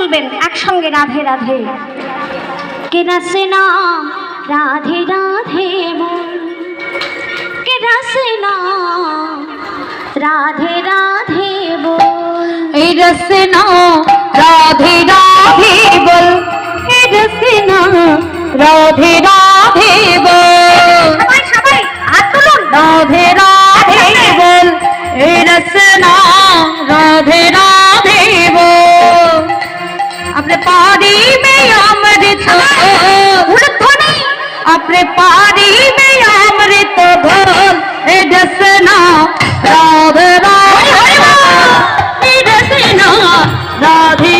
বলবেন একসঙ্গে রাধে রাধে। কে রাসে না? রাধে রাধে বল কে রাসে না? রাধে রাধে বল। না রাধে রাধে বল। এই রসে রাধে রাধে বল। সবাই সবাই রাধে রাধে বল। अपने पारी में अमृत तो अपने पारी में अमृत भोल ए दसना राधे राधे रसना राधे